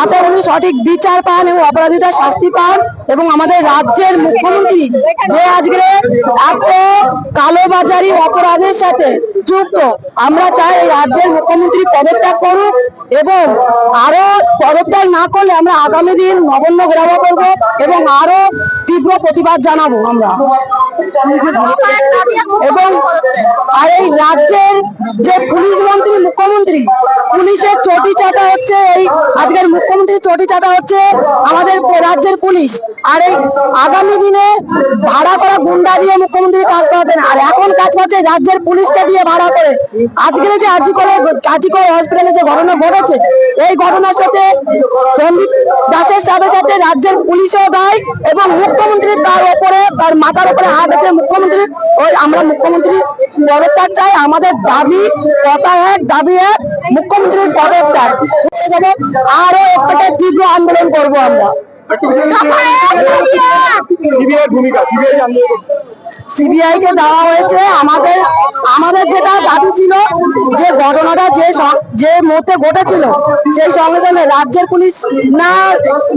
যাতে উনি সঠিক বিচার পান এবং অপরাধীদের শাস্তি পান। এবং আমাদের রাজ্যের মুখ্যমন্ত্রী যে আজকে এত কালোবাজারি অপরাধের সাথে যুক্ত, আমরা চাই এই রাজ্যের মুখ্যমন্ত্রী পদত্যাগ করুক এবং আরও পদত্যাগ না করলে আমরা আগামী দিন নগণ্য ঘেরাও করব এবং আরও তীব্র প্রতিবাদ জানাব আমরা। এবং আর এই রাজ্যের যে পুলিশ মন্ত্রী, মুখ্যমন্ত্রী, পুলিশের চটি চাটা হচ্ছে এই, আজকের মুখ্যমন্ত্রী চটি চাটা হচ্ছে আমাদের রাজ্যের পুলিশ। আর এই আগামী দিনে ভাড়া করা গুন্ডা দিয়ে মুখ্যমন্ত্রী কাজ করাতেন। আর এখন কাজ করছে রাজ্যের পুলিশকে দিয়ে ভাড়া করে। আজকের যে আজি করে আজি করে হসপিটালে যে ঘটনা ঘটেছে, এই ঘটনার সাথে সন্দীপ দাসের সাথে সাথে রাজ্যের পুলিশও দায় এবং মুখ্যমন্ত্রী তার ওপরে তার মাথার উপরে হাত আছে মুখ্যমন্ত্রী ওই আমরা মুখ্যমন্ত্রী পদত্যাগ চাই, আমাদের দাবি কথা এক, দাবি এক, মুখ্যমন্ত্রীর পদত্যাগ। আরও একটা তীব্র আন্দোলন করব আমরা। সিবিআই কে দেওয়া হয়েছে আমাদের আমাদের যেটা দাবি ছিল যে ঘটনাটা যে যে মুহূর্তে ঘটেছিল, সেই সঙ্গে সঙ্গে রাজ্যের পুলিশ না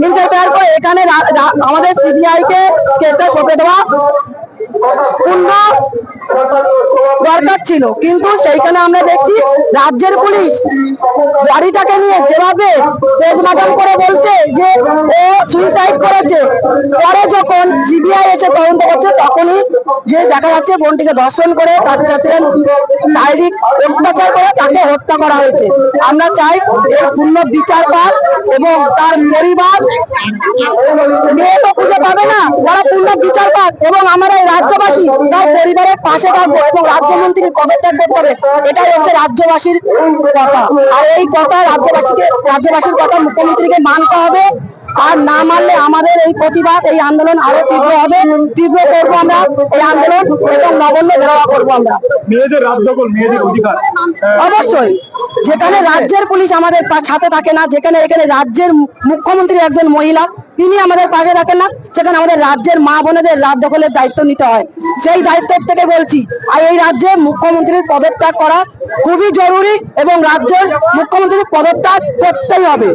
ইন্টারফেয়ার করে, এখানে আমাদের সিবিআই কে কেসটা সঁপে দেওয়া দরকার ছিল। কিন্তু সেইখানে আমরা দেখছি রাজ্যের পুলিশ গাড়িটাকে নিয়ে যেভাবে পোস্টমর্টম করে বলছে যে ও সুইসাইড করেছে, পরে যখন সিবিআই এসে তদন্ত করছে, তখনই যে দেখা যাচ্ছে বোনটিকে ধর্ষণ করে তার সাথে শারীরিক অত্যাচার করে তাকে হত্যা করা হয়েছে। আমরা চাই এর পূর্ণ বিচার এবং তার পরিবার মেয়ে তো খুঁজে পাবে না তারা পূর্ণ বিচার পাক এবং আমরা এই রাজ্যবাসী তার পরিবারের পাশে থাকব এবং রাজ্যমন্ত্রীর পদত্যাগ করতে হবে। এটাই হচ্ছে রাজ্যবাসীর কথা। আর এই কথা রাজ্যবাসীকে রাজ্যবাসীর কথা মুখ্যমন্ত্রীকে মানতে হবে। আর না মানলে আমাদের এই প্রতিবাদ এই আন্দোলন আরও তীব্র হবে। তীব্র করব আমরা এই আন্দোলন এবং নগণ্য ঘেরাওয়া করব আমরা। অবশ্যই। যেখানে রাজ্যের পুলিশ আমাদের সাথে থাকে না যেখানে এখানে রাজ্যের মুখ্যমন্ত্রী একজন মহিলা তিনি আমাদের পাশে থাকেন না, সেখানে আমাদের রাজ্যের মা বোনেদের রাত দখলের দায়িত্ব নিতে হয়। সেই দায়িত্ব থেকে বলছি, আর এই রাজ্যে মুখ্যমন্ত্রীর পদত্যাগ করা খুবই জরুরি এবং রাজ্যের মুখ্যমন্ত্রীর পদত্যাগ করতেই হবে।